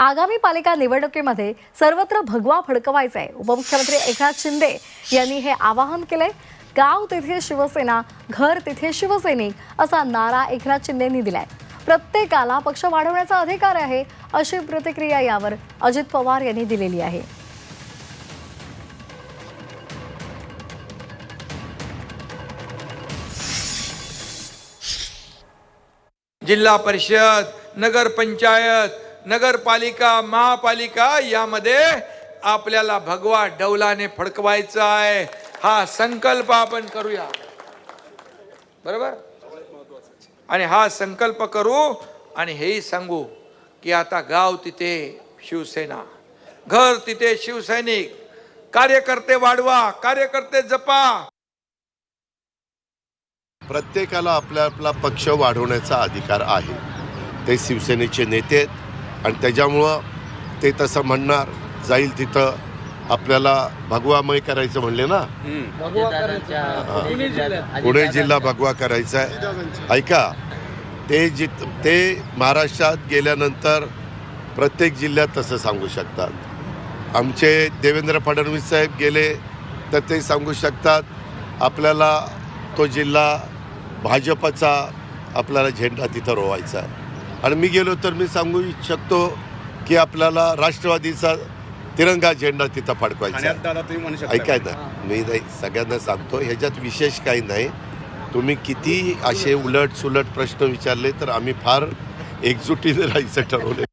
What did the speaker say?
आगामी पालिका निवडणुकीमध्ये सर्वत्र भगवा फडकवायचा आहे उपमुख्यमंत्री एकनाथ शिंदे यांनी हे आवाहन केलंय. गाव तिथे शिवसेना घर तिथे शिवसैनिक असा नारा एकनाथ शिंदेंनी दिलाय. प्रत्येकाला पक्ष वाढवण्याचा अधिकार आहे अशी प्रतिक्रिया यावर अजित पवार यांनी दिलेली आहे. जिल्हा परिषद नगर पंचायत नगरपालिका महापालिका यामध्ये आपल्याला भगवा डौलाने फडकवायचा आहे. हा संकल्प आपण करूया. बरोबर? आणि हा संकल्प करू आणि हेही सांगू की आता गाव तिथे शिवसेना घर तिथे शिवसैनिक कार्यकर्ते वाढवा कार्यकर्ते जपा. प्रत्येकाला आपला आपला पक्ष वाढवण्याचा अधिकार आहे. ते शिवसेनेचे नेते आहेत आणि त्याच्यामुळं ते तसं म्हणणार जाईल तिथं. आपल्याला भगवामय करायचं म्हणले ना? पुणे जिल्हा भगवा करायचा आहे. ऐका ते जित ते महाराष्ट्रात गेल्यानंतर प्रत्येक जिल्ह्यात तसं सांगू शकतात. आमचे देवेंद्र फडणवीस साहेब गेले तर ते सांगू शकतात आपल्याला तो जिल्हा भाजपचा आपल्याला झेंडा तिथं रोवायचा आहे. आणि मी गेलो तर मी सांगू शकतो की आपल्याला राष्ट्रवादीचा तिरंगा झेंडा तिथं फडकवायचा ऐकाय ना मी नाही सगळ्यांना सांगतो ह्याच्यात विशेष काही नाही. तुम्ही किती असे उलट सुलट प्रश्न विचारले तर आम्ही फार एकजुटीने राहायचं ठरवले